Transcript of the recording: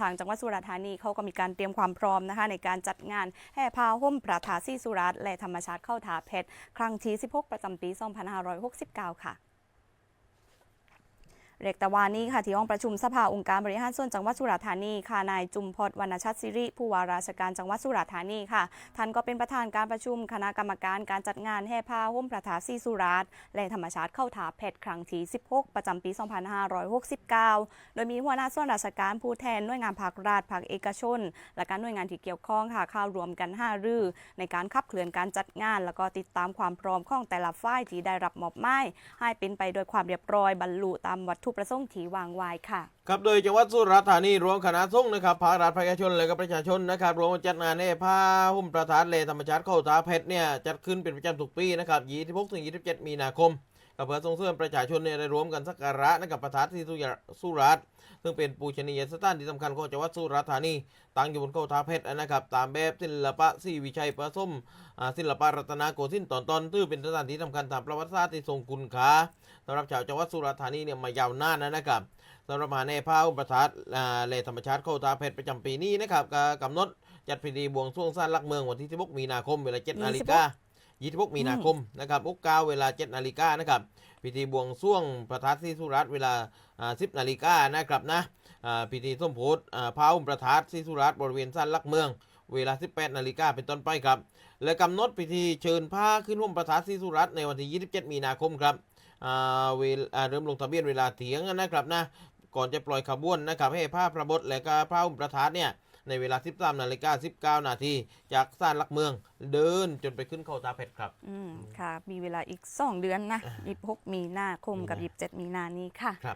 ทางจังหวัดสุราษฎร์ธานีเขาก็มีการเตรียมความพร้อมนะคะในการจัดงานแห่พาห่มประทาซี่สุราษฎร์และธรรมชาติเข้าถาเพชร ครั้งที่ 16 ประจำปี 2569 ค่ะ เรียกต่วานี้ค่ะที่ห้องประชุมสภาองค์การบริหารส่วนจังหวัดสุราษฎร์ธานีค่ะนายจุมพจน์วรรณชัดสิริผู้ว่าราชการจังหวัดสุราษฎร์ธานีค่ะท่านก็เป็นประธานการประชุมคณะกรรมการการจัดงานแห่ผ้าห่มประทาซีสุราษฎร์และธรรมชาติเข้าถาเพชรครั้งที่ 16 ประจำปี 2569 โดยมีหัวหน้าส่วนราชการผู้แทนหน่วยงานภาครัฐภาคเอกชน และการหน่วยงานที่เกี่ยวข้องค่ะเข้ารวมกันห้ารือ ในการขับเคลื่อนการจัดงาน แล้วก็ติดตามความพร้อมของแต่ละฝ่ายที่ได้รับมอบหมายให้เป็นไปโดยความเรียบร้อยบรรลุตามวัตถุประสงค์ที่วางไว้ค่ะครับโดยจังหวัดสุราษฎร์ธานีรวมคณะสงฆ์นะครับภาครัฐประชาชนและก็ประชาชนนะครับรวมจัดงานในผ้าหุ้มประธานเลธรรมชาติเข้าตาเพชรเนี่ยจัดขึ้นเป็นประจำทุกปีนะครับ26-27 มีนาคม ก็เพื่อส่งเสริมประชาชนเนี่ยได้รวมกันสักการะนะครับประทัดที่สุยสุราษฎร์ซึ่งเป็นปูชนียสถานที่สำคัญของจังหวัดสุราษฎร์ธานี ตั้งอยู่บนเข้าตาเพชรนะครับ ตามแบบศิลปะศรีวิชัยประสมศิลปะรัตนโกสินทร์ตอนตอนซึ่งเป็นสถานที่สำคัญทางประวัติศาสตร์ที่ทรงคุณค่าสำหรับชาวจังหวัดสุราษฎร์ธานีเนี่ยมายาวนานนะครับสำหรับมหาในพระอุปถัมภ์อ่าเลธรรมชาติเข้าตาเพชรประจำปีนี้นะครับก็กำหนดจัดพิธีบวงสรวงสร้างหลักเมืองวันที่16มีนาคมเวลา7นาฬิกา 26 มีนาคมนะครับอุกเก้าเวลา 7 นาฬิกานะครับพิธีบวงสรวงประทัดที่สุรัตน์เวลาอ่า10 นาฬิกานะครับนะอ่าพิธีส้มโพธิอ่าพระอุปถัมภ์ที่สุรัตน์บริเวณสร้างหลักเมือง เวลา 18 นาฬิกาเป็นต้นไปครับ และกำหนดพิธีเชิญผ้าขึ้นห่มประทัดที่สุรัตน์ในวันที่ 27 มีนาคมครับอ่าเวลอ่าเริ่มลงทะเบียนเวลาเถียงนะครับนะก่อนจะปล่อยขบวนนะครับให้ผ้าพระบทและก็พระอุปประทัดเนี่ย ในเวลา 13นาฬิกา19 นาทีจากศาลหลักเมือง เดินจนไปขึ้นเข้าตาเพชรครับ อืมค่ะ มีเวลาอีก 2 เดือนนะ 26 มีนาคมกับ 27 มีนานี้ค่ะ ครับ